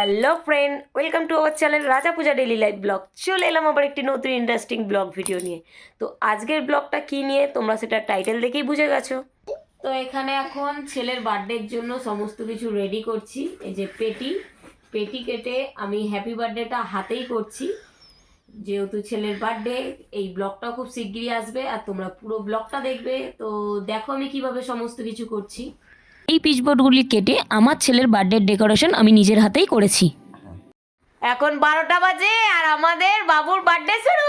Hello friend, welcome to our channel Raja Puja daily life blog. চলে এলাম আবার একটি নতুন ইন্টারেস্টিং ব্লগ ভিডিও নিয়ে। তো আজকের ব্লগটা কী নিয়ে তোমরা সেটা টাইটেল দেখেই বুঝে গেছো। তো এখানে এখন ছেলের বার্থডের জন্য সমস্ত কিছু রেডি করছি। এই যে পেটি পেটি কেটে আমি হ্যাপি বার্থডেটা হাতেই করছি। যেহেতু ছেলের বার্থডে এই ব্লগটা খুব শিগগিরই আসবে আর তোমরা পুরো ব্লগটা দেখবে। তো দেখো আমি কীভাবে সমস্ত কিছু করছি। এই পিচবোর্ডগুলি কেটে আমার ছেলের বার্থডে ডেকোরেশন আমি নিজের হাতেই করেছি। এখন বারোটা বাজে আর আমাদের বাবুর বার্থডে শুরু।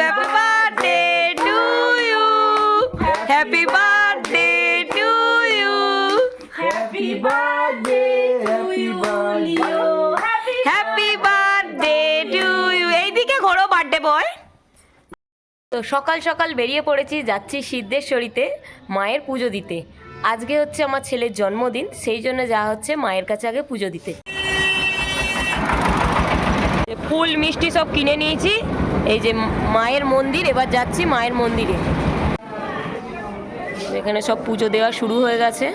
Happy birthday to you happy birthday to you Happy birthday, happy birthday. Happy birthday to you এইদিকে ঘোরো বার্থডে বয় তো সকাল সকাল বেরিয়ে পড়েছি যাচ্ছি সিদ্ধেশ্বরীতে মায়ের পুজো দিতে। আজকে হচ্ছে আমার ছেলের জন্মদিন, সেই জন্য যা হচ্ছে মায়ের কাছে আগে পুজো দিতে। ফুল মিষ্টি সব কিনে নিয়েছি, এই যে মায়ের মন্দির, এবার যাচ্ছি মায়ের মন্দিরে। এখানে সব পুজো দেওয়া শুরু হয়ে গেছে।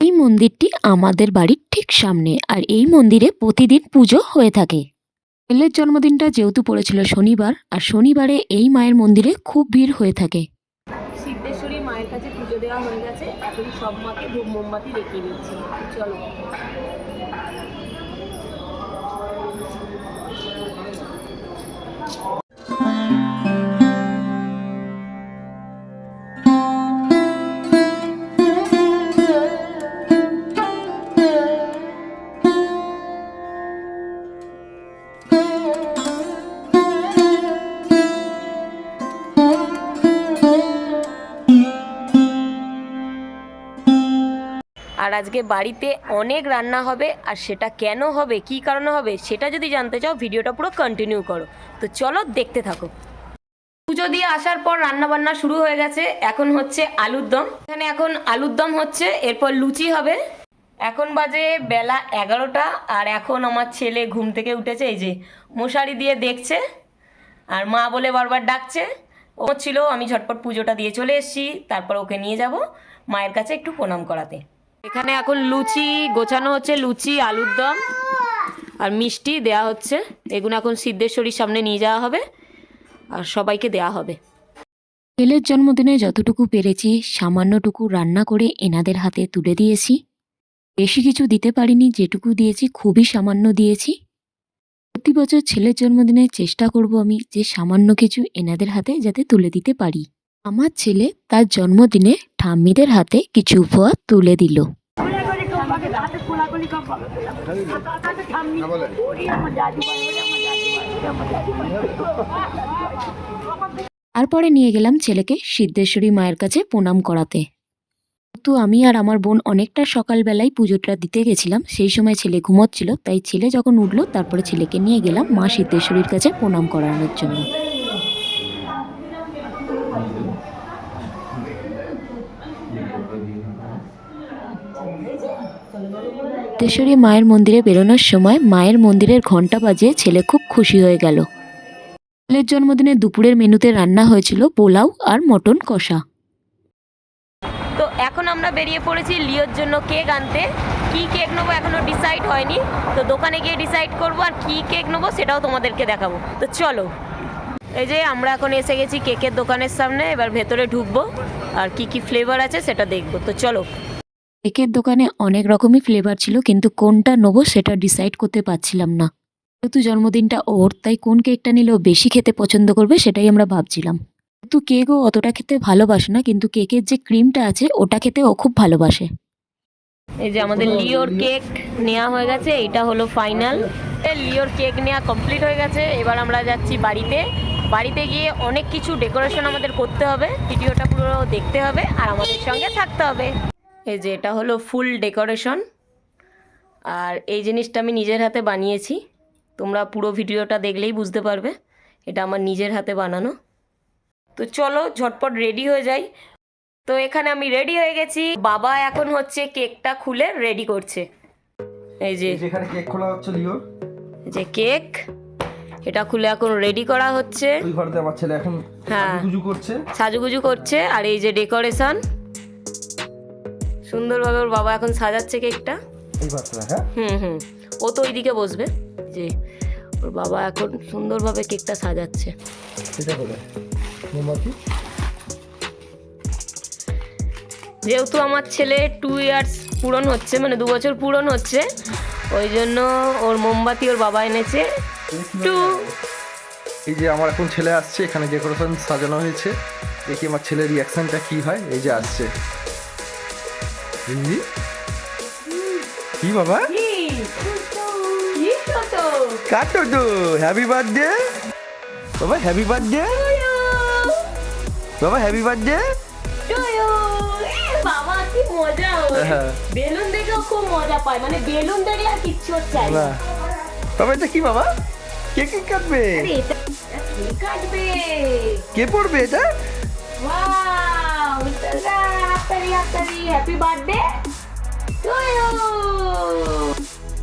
এই মন্দিরটি আমাদের বাড়ির ঠিক সামনে, আর এই মন্দিরে প্রতিদিন পুজো হয়ে থাকে। ছেলের জন্মদিনটা যেহেতু পড়েছিল শনিবার, আর শনিবারে এই মায়ের মন্দিরে খুব ভিড় হয়ে থাকে। সিদ্ধেশ্বরী মায়ের কাছে পুজো দেওয়া হয়ে গেছে, এখন সব মাকে ধূপ মোমবাতি দেখিয়ে চলো। আর আজকে বাড়িতে অনেক রান্না হবে, আর সেটা কেন হবে, কি কারণে হবে, সেটা যদি জানতে চাও, ভিডিওটা পুরো কন্টিনিউ করো। তো চলো দেখতে থাকো। পুজো দিয়ে আসার পর রান্না বান্না শুরু হয়ে গেছে। এখন হচ্ছে আলুর দম। এখানে এখন আলুর দম হচ্ছে, এরপর লুচি হবে। এখন বাজে বেলা এগারোটা, আর এখন আমার ছেলে ঘুম থেকে উঠেছে, এই যে মশারি দিয়ে দেখছে, আর মা বলে বারবার ডাকছে। ও ছিল, আমি ঝটপট পুজোটা দিয়ে চলে এসেছি, তারপর ওকে নিয়ে যাব মায়ের কাছে একটু প্রণাম করাতে। এখানে এখন লুচি, গোছানো হচ্ছে লুচি, আলুর দম আর মিষ্টি দেয়া হচ্ছে। এগুলো এখন সিদ্ধেশ্বরীর সামনে নিয়ে যাওয়া হবে আর সবাইকে দেয়া হবে। ছেলের জন্মদিনে যতটুকু পেরেছি, সামান্যটুকু রান্না করে এনাদের হাতে তুলে দিয়েছি। বেশি কিছু দিতে পারিনি, যেটুকু দিয়েছি, খুবই সামান্য দিয়েছি। প্রতি বছর ছেলের জন্মদিনে চেষ্টা করব আমি যে সামান্য কিছু এনাদের হাতে যাতে তুলে দিতে পারি। আমার ছেলে তার জন্মদিনে ঠাম্মিদের হাতে কিছু উপহার তুলে দিল। তারপরে নিয়ে গেলাম ছেলেকে সিদ্ধেশ্বরী মায়ের কাছে প্রণাম করাতে। তো আমি আর আমার বোন অনেকটা সকালবেলায় পুজোটা দিতে গেছিলাম, সেই সময় ছেলে ঘুমোচ্ছিল, তাই ছেলে যখন উঠল, তারপরে ছেলেকে নিয়ে গেলাম মা সিদ্ধেশ্বরীর কাছে প্রণাম করানোর জন্য। সিদ্ধেশ্বরী মায়ের মন্দিরে বেরোনোর সময় মায়ের মন্দিরের ঘণ্টা বাজিয়ে ছেলে খুব খুশি হয়ে গেল। ছেলের জন্মদিনে দুপুরের মেনুতে রান্না হয়েছিল পোলাও আর মটন কষা। তো এখন আমরা বেরিয়ে পড়েছি লিওর জন্য কেক আনতে। কি কেক নেব এখনও ডিসাইড হয়নি। তো দোকানে গিয়ে ডিসাইড করব আর কি কেক নেব সেটাও তোমাদেরকে দেখাবো। তো চলো। এই যে আমরা এখন এসে গেছি কেকের দোকানের সামনে, এবার ভেতরে ঢুকবো আর কি কি ফ্লেভার আছে সেটা দেখব। তো চলো। কেকের দোকানে অনেক রকমই ফ্লেভার ছিল, কিন্তু কোনটা নেব সেটা ডিসাইড করতে পারছিলাম না। যেহেতু জন্মদিনটা ওর, তাই কোন কেকটা নিলেও বেশি খেতে পছন্দ করবে সেটাই আমরা ভাবছিলাম। কিন্তু কেকও অতটা খেতে ভালোবাসে না, কিন্তু কেকের যে ক্রিমটা আছে, ওটা খেতে ও খুব ভালোবাসে। এই যে আমাদের লিওর কেক নেওয়া হয়ে গেছে এটা হলো ফাইনাল লিওর কেক নেওয়া কমপ্লিট হয়ে গেছে, এবার আমরা যাচ্ছি বাড়িতে। বাড়িতে গিয়ে অনেক কিছু ডেকোরেশন আমাদের করতে হবে, ভিডিওটা পুরো দেখতে হবে, আর আমাদের সঙ্গে থাকতে হবে। এই যে এটা হলো ফুল ডেকোরেশন। আর এই জিনিসটা আমি নিজের হাতে বানিয়েছি। তোমরা পুরো ভিডিওটা দেখলেই বুঝতে পারবে এটা আমার নিজের হাতে বানানো। তো চলো ঝটপট রেডি হয়ে যাই। তো এখানে আমি রেডি হয়ে গেছি। বাবা এখন হচ্ছে কেকটা খুলে রেডি করছে। এই যে যেখানে কেক খোলা হচ্ছে লিওর এই যে কেক এটা খুলে এখন রেডি করা হচ্ছে। ওই ঘরতে আমার ছেলে এখন হ্যাঁ। পুজো করছে। সাজুগুজু করছে। আর এই যে ডেকোরেশন। সুন্দরভাবে ওর বাবা এখন সাজাচ্ছে কেকটা। এই হ্যাঁ? হুম হুম। ও তো ওইদিকে বসবে যে ওর বাবা এখন সুন্দরভাবে কেকটা সাজাচ্ছে। যেহেতু আমার ছেলে টু ইয়ার্স পূরণ হচ্ছে মানে দু বছর পূরণ হচ্ছে ওই জন্য ওর মোমবাতি ওর বাবা এনেছে। টু এই যে আমার এখন ছেলে আসছে এখানে ডেকোরেশন সাজানো হয়েছে। দেখি আমার ছেলের রিয়াকশনটা কি হয়। এই যে আসছে? কি বাবা? কাটো তো হ্যাপি বার্থডে বাবা হ্যাপি বার্থডে বাবা হ্যাপি বার্থডে বাবা কি মজা। বেলুন দেখেও খুব মজা পায়। মানে বেলুন দেখলে আর কিচ্ছু চাই না। না বাবা এটা কি বাবা? কে কে কাটবে? কে কাটবে? কে পড়বে এটা? হাতারি হ্যাপি বার্থডে টু ইউ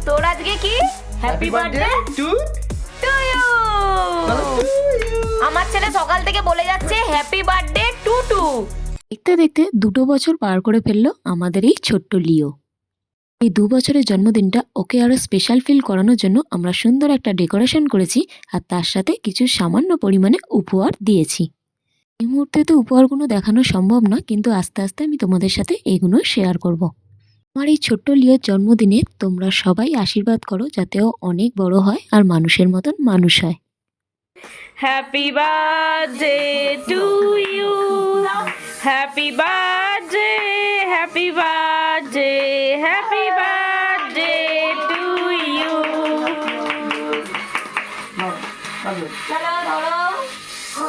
তোর আজকে কি? Happy birthday to to you আমার ছেলে সকাল থেকে বলে যাচ্ছে হ্যাপি বার্থডে টু টু দেখতে দেখতে দুটো বছর পার করে ফেলল আমাদের এই ছোট্ট লিও। এই দু বছরের জন্মদিনটা ওকে আরও স্পেশাল ফিল করানোর জন্য আমরা সুন্দর একটা ডেকোরেশন করেছি আর তার সাথে কিছু সামান্য পরিমাণে উপহার দিয়েছি। এই মুহূর্তে তো উপহারগুলো দেখানো সম্ভব না কিন্তু আস্তে আস্তে আমি তোমাদের সাথে এগুলো শেয়ার করব। আমার এই ছোট্ট লিওর জন্মদিনে তোমরা সবাই আশীর্বাদ করো যাতে ও অনেক বড় হয় আর মানুষের মতন মানুষ হয়। Happy birthday to you happy birthday happy birthday happy birthday to you cake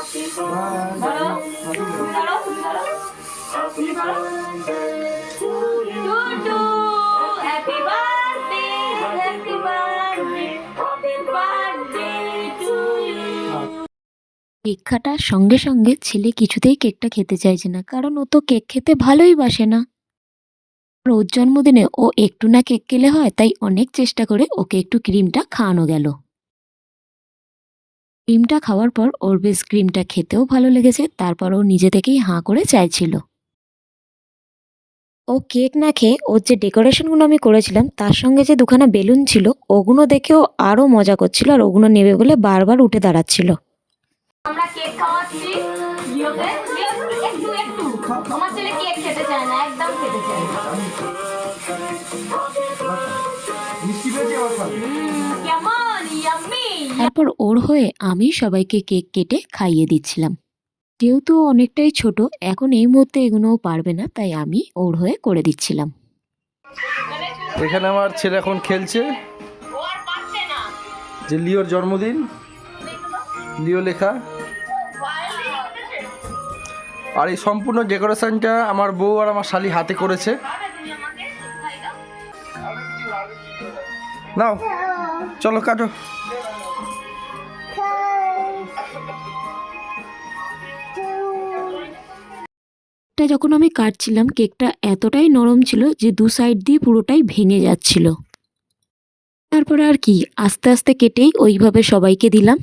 কাটার সঙ্গে সঙ্গে ছেলে কিছুতেই কেকটা খেতে চাইছে না, কারণ ও তো কেক খেতে ভালোই বাসে না। ওর জন্মদিনে ও একটু না কেক খেলে হয়, তাই অনেক চেষ্টা করে ওকে একটু ক্রিমটা খাওয়ানো গেল। ক্রিমটা খাওয়ার পর ওর বেশ ক্রিমটা খেতেও ভালো লেগেছে তারপর ও নিজে থেকেই হাঁ করে চাইছিল। ও কেক না খেয়ে ওর যে ডেকোরেশনগুলো আমি করেছিলাম তার সঙ্গে যে দুখানা বেলুন ছিল ওগুলো দেখেও আরও মজা করছিল আর ওগুলো নেবে বলে বারবার উঠে দাঁড়াচ্ছিল। আমরা কেক খাওয়াচ্ছি। একটু একটু আমার ছেলে কেক খেতে চায় না একদম খেতে চায় না। মিষ্টি পেয়েছি আমার সাথে কেমন? তারপর ওর হয়ে আমি সবাইকে কেক কেটে খাইয়ে দিচ্ছিলাম। যেহেতু অনেকটাই ছোট এখন এই মুহূর্তে এগুলোও পারবে না তাই আমি ওর হয়ে করে দিচ্ছিলাম। এখানে আমার ছেলে এখন খেলছে। যে লিওর জন্মদিন লিও লেখা। আর এই সম্পূর্ণ ডেকোরেশনটা আমার বউ আর আমার শালি হাতে করেছে। নাও চলো কাটো। এটা যখন আমি কাটছিলাম কেকটা এতটাই নরম ছিল যে দু সাইড দিয়ে পুরোটাই ভেঙে যাচ্ছিল। তারপরে আর কি আস্তে আস্তে কেটেই ওইভাবে সবাইকে দিলাম।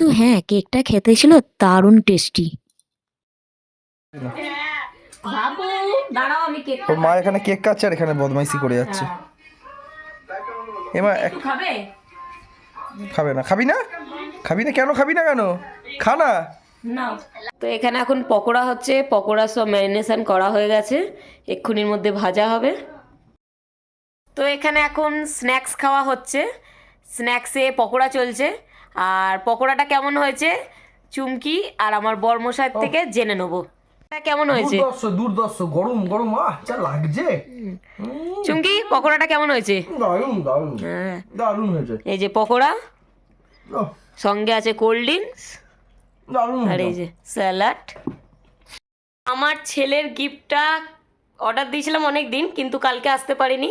তো হ্যাঁ কেকটা খেতে ছিল দারুণ টেস্টি। বাবু দাঁড়াও আমি কেক ওর মা এখানে কেক কাটছে আর এখানে বদমাইশি করে যাচ্ছে। একটু খাবে? খাবে না। খাবি না? খাবি না? কেন খাবি না কেন? খা না। তো এখানে এখন পকোড়া হচ্ছে। পকোড়া সব ম্যারিনেশন করা হয়ে গেছে। এক্ষুনির মধ্যে ভাজা হবে। তো এখানে এখন স্ন্যাক্স খাওয়া হচ্ছে। স্ন্যাক্সে পকোড়া চলছে। আর পকোড়াটা কেমন হয়েছে? চুমকি আর আমার বর্মশার থেকে জেনে নেব। কেমন হয়েছে? দুর্দর্শ দুর্দর্শ গরম গরম আহ যা লাগছে। চুমকি পকোড়াটা কেমন হয়েছে? দারুণ দারুণ। হ্যাঁ। দারুণ হয়েছে। এই যে পকোড়া সঙ্গে আছে কোল্ড ড্রিঙ্কস। দারুণ আর এই যে স্যালাড। আমার ছেলের গিফটটা অর্ডার দিয়েছিলাম অনেক দিন কিন্তু কালকে আসতে পারিনি।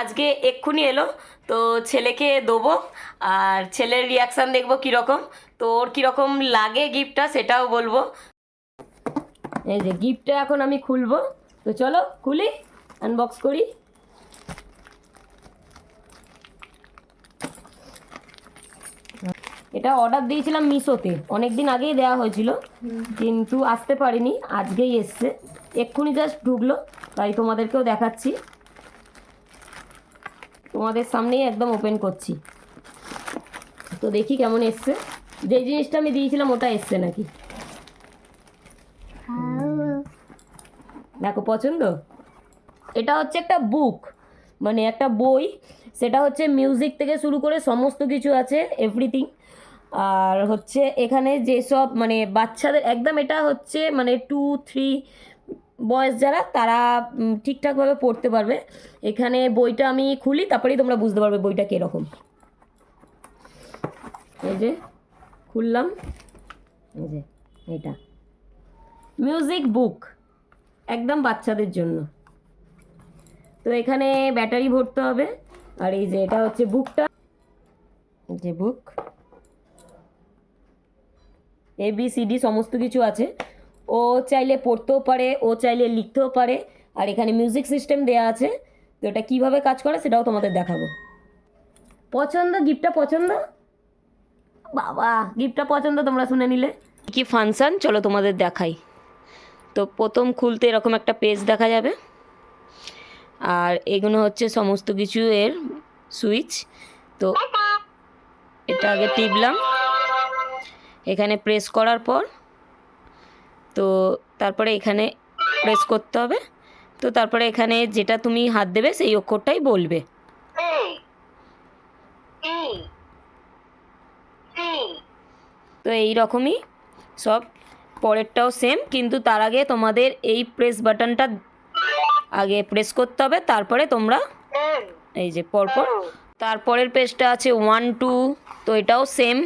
আজকে এক্ষুনি এলো তো ছেলেকে দেবো। আর ছেলের রিয়াকশান দেখব কীরকম। তো ওর কীরকম লাগে গিফটটা সেটাও বলব। এই যে গিফটটা এখন আমি খুলবো। তো চলো, খুলি আনবক্স করি। এটা অর্ডার দিয়েছিলাম মিশোতে। অনেক দিন আগেই দেওয়া হয়েছিল, কিন্তু আসতে পারিনি, আজকেই এসছে। এক্ষুনি জাস্ট ঢুকলো, তাই তোমাদেরকেও দেখাচ্ছি। তোমাদের সামনেই একদম ওপেন করছি। তো দেখি কেমন এসছে। যে জিনিসটা আমি দিয়েছিলাম, ওটা এসছে নাকি? দেখো পছন্দ? এটা হচ্ছে একটা বুক মানে একটা বই। সেটা হচ্ছে মিউজিক থেকে শুরু করে সমস্ত কিছু আছে এভরিথিং আর হচ্ছে এখানে যেসব মানে বাচ্চাদের, একদম এটা হচ্ছে মানে টু থ্রি বয়স যারা, তারা ঠিকঠাকভাবে পড়তে পারবে। এখানে বইটা আমি খুলি, তারপরেই তোমরা বুঝতে পারবে বইটা কীরকম। এই যে, খুললাম। এই যে, এটা। মিউজিক বুক একদম বাচ্চাদের জন্য। তো এখানে ব্যাটারি ভরতে হবে। আর এই যে এটা হচ্ছে বুকটা। যে book. A B C D সমস্ত কিছু আছে। ও চাইলে পড়তেও পারে, ও চাইলে লিখতেও পারে। আর এখানে মিউজিক সিস্টেম দেওয়া আছে। তো এটা কীভাবে কাজ করে সেটাও তোমাদের দেখাবো। পছন্দ? গিফটটা পছন্দ? বাবা, গিফটটা পছন্দ তোমরা শুনে নিলে। কি ফাংশন চলো তোমাদের দেখাই। তো প্রথম খুলতে এরকম একটা পেজ দেখা যাবে। আর এগুলো হচ্ছে সমস্ত কিছু এর সুইচ। তো এটা আগে টিপলাম। এখানে প্রেস করার পর তো তারপরে এখানে প্রেস করতে হবে। তো তারপরে এখানে যেটা তুমি হাত দেবে সেই অক্ষরটাই বলবে। তো এই রকমই সব পরেরটাও সেম কিন্তু তার আগে তোমাদের এই প্রেস বাটনটা আগে প্রেস করতে হবে, তারপরে তোমরা এই যে পরপর, তারপরের পেজটা আছে ওয়ান টু তো এটাও সেম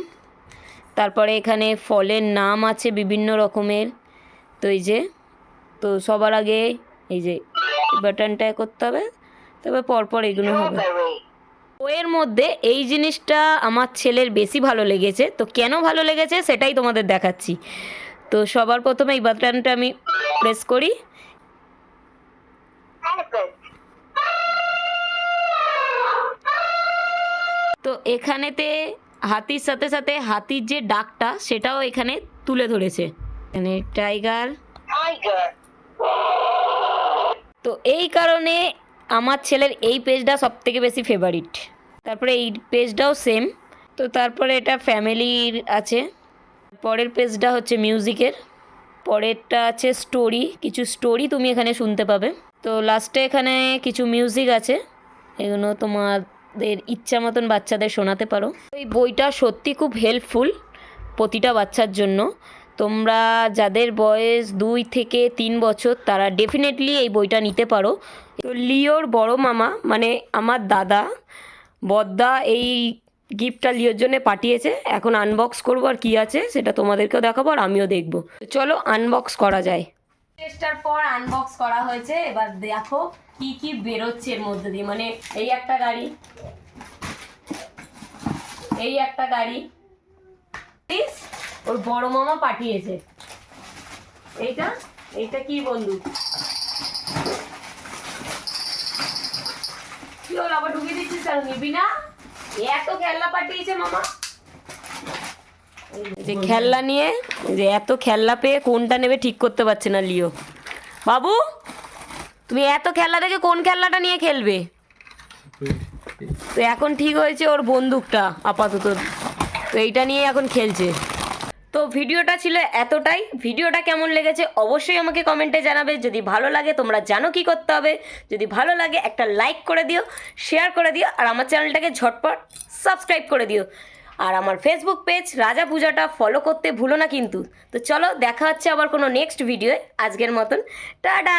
তারপরে এখানে ফলের নাম আছে বিভিন্ন রকমের, তো এই যে, তো সবার আগে এই যে বাটনটা করতে হবে তবে পরপর এগুলো হবে। বইয়ের মধ্যে এই জিনিসটা আমার ছেলের বেশি ভালো লেগেছে, তো কেন ভালো লেগেছে সেটাই তোমাদের দেখাচ্ছি। তো সবার প্রথমে এই বাটনটা আমি প্রেস করি। তো এখানেতে হাতির সাথে সাথে হাতির যে ডাকটা, সেটাও এখানে তুলে ধরেছে। এখানে টাইগার তো এই কারণে আমার ছেলের এই পেজটা সব থেকে বেশি ফেভারিট তারপরে এই পেজটাও সেম তো তারপরে এটা ফ্যামিলির আছে। পরের পেজটা হচ্ছে মিউজিকের পরেরটা আছে স্টোরি কিছু স্টোরি তুমি এখানে শুনতে পাবে। তো লাস্টে এখানে কিছু মিউজিক আছে। এগুলো তোমাদের ইচ্ছা মতন বাচ্চাদের শোনাতে পারো। এই বইটা সত্যি খুব হেল্পফুল প্রতিটা বাচ্চার জন্য। তোমরা যাদের বয়স দুই থেকে তিন বছর, তারা ডেফিনেটলি এই বইটা নিতে পারো। তো লিওর বড় মামা মানে আমার দাদা বদ্দা এই গিফটটা লিওর জন্য পাঠিয়েছে। এখন আনবক্স করব আর কি আছে সেটা তোমাদেরকেও দেখাবো আর আমিও দেখব। চলো আনবক্স করা যায়। চেষ্টার পর আনবক্স করা হয়েছে। এবার দেখো কি কি বেরোচ্ছে এর মধ্যে দিয়ে। মানে এই একটা গাড়ি, এই একটা গাড়ি ওর বড় মামা পাঠিয়েছে। এইটা এইটা কি বন্ধু? কি হলো? আবার ঢুকিয়ে দিচ্ছিস কেন? নিবি না? খেলনা যে খেলনা নিয়ে, যে এত খেলনা পেয়ে কোনটা নেবে ঠিক করতে পারছে না লিও। বাবু, তুমি এত খেলনা দেখে কোন খেলনাটা নিয়ে খেলবে? তো এখন ঠিক হয়েছে ওর বন্দুকটা, আপাতত। তো এইটা নিয়ে এখন খেলছে। তো ভিডিওটা ছিল এতটাই। ভিডিওটা কেমন লেগেছে অবশ্যই আমাকে কমেন্টে জানাবে। যদি ভালো লাগে তোমরা জানো কি করতে হবে। যদি ভালো লাগে একটা লাইক করে দিও, শেয়ার করে দিও, আর আমার চ্যানেলটাকে ঝটপট সাবস্ক্রাইব করে দিও। আর আমার ফেসবুক পেজ রাজা পূজাটা ফলো করতে ভুলো না কিন্তু। তো চলো দেখা হচ্ছে আবার কোনো নেক্সট ভিডিওয়ে আজকের মতন, টাটা!